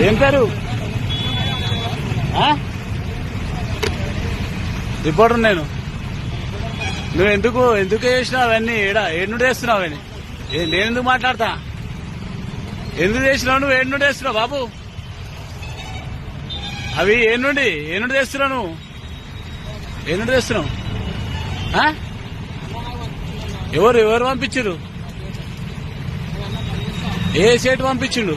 ఏం పేరు? ఆ? రిపోర్టర్ నేను. నువ్వు ఎందుకు ఎందుకు చేసినావు అవన్నీ? ఏడా ఎన్నుడు వేస్తున్నావు అవన్నీ? ఏ- నేను ఎందుకు మాట్లాడతా? ఎందుకు చేసినావు నువ్వు? ఎన్నుడు వేస్తున్నావు బాబు? అవి ఏనుండి నుండి? తెస్తున్నావు నువ్వు? ఏ తెస్తున్నావు ఎవరు ఎవరు పంపించారు ఏ సేటు పంపించిండు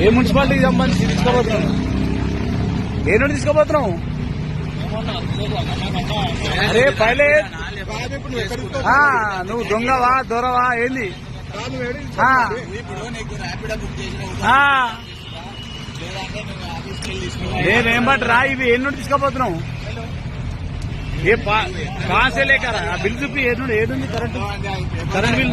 ఏ మున్సిపాలిటీకి సంబంధించి తీసుకోబోతున్నాం ఏ నుండి తీసుకోబోతున్నాం అరే పైలే. నువ్వు దొంగవా దొరవా ఏంది? నేనేం బట్టి రా ఇవి ఏ నుండి తీసుకోబోతున్నావు ఏ పా- పాసే లేకరా ఆ బిల్ చూపి ఏడు ఏడుంది current current bill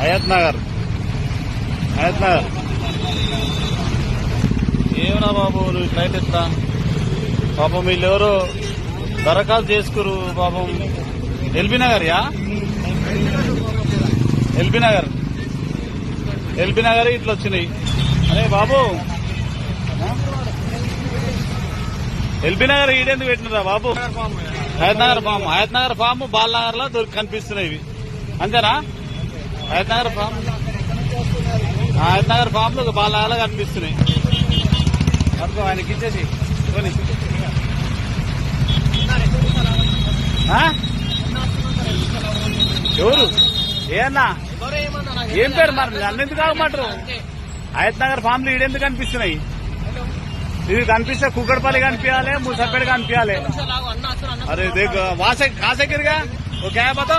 Hayath Nagar. Hayath Nagar. ఏమన్నా బాబు నువ్వు ఫ్లైట్ ఎత్తా? పాపం వీళ్ళెవరో దరఖాస్తు చేసుకురు పాపం. ఎల్బీ నగర్ యా? ఎల్బీ నగర్. ఎల్బీ నగర్ ఇట్లా వచ్చినాయి? అరే బాబు. ఎల్బీ నగర్ ఈడెందుకు పెట్టినరా బాబు? హయత్ నగర్ ఫామ్. హయత్ నగర్ ఫామ్. బాల్ నగర్లో దొరికి కనిపిస్తున్నాయి ఇవి. అంతేనా? హయత్ ఫామ్ హయత్ నగర్ ఫామ్లో బాగా కనిపిస్తున్నాయి. అనుకో ఆయనకి ఇచ్చేసి. ఎవరు? ఏనా ఏం పేరు మరి? నన్ను ఎందుకు ఆగమంటారు హయత్ నగర్ ఫామ్లు ఈడెందుకు కనిపిస్తున్నాయి? ఇది కనిపిస్తే కుక్కడపల్లి కనిపించాలి ముసపేట కనిపించాలి. అరే దేఖ వాస కాసగిరిగా ఓకే క్యాబ్ అతో.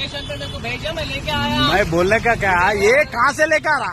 लोकेशन पे मेरे को भेजा, मैं लेके आया। मैं बोलने का क्या, ये कहाँ से लेकर आ रहा?